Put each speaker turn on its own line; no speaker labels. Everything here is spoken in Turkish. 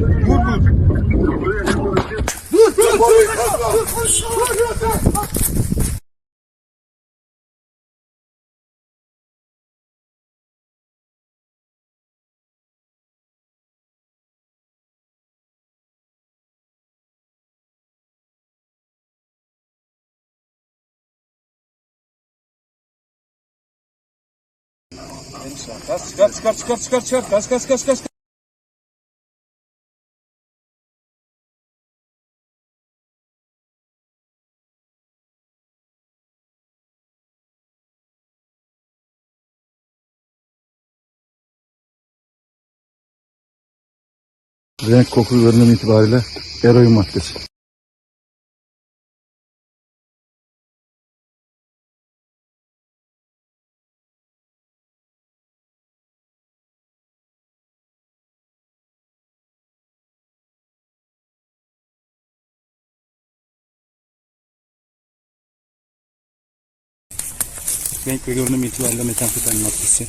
Vur vur. Dur dur dur. Çıkar çıkar çıkar çıkar çıkar. Kaç kaç kaç kaç.
Renk koku görünüm itibariyle eroin maddesi.
Renk ve görünüm itibariyle metamfetamin maddesi.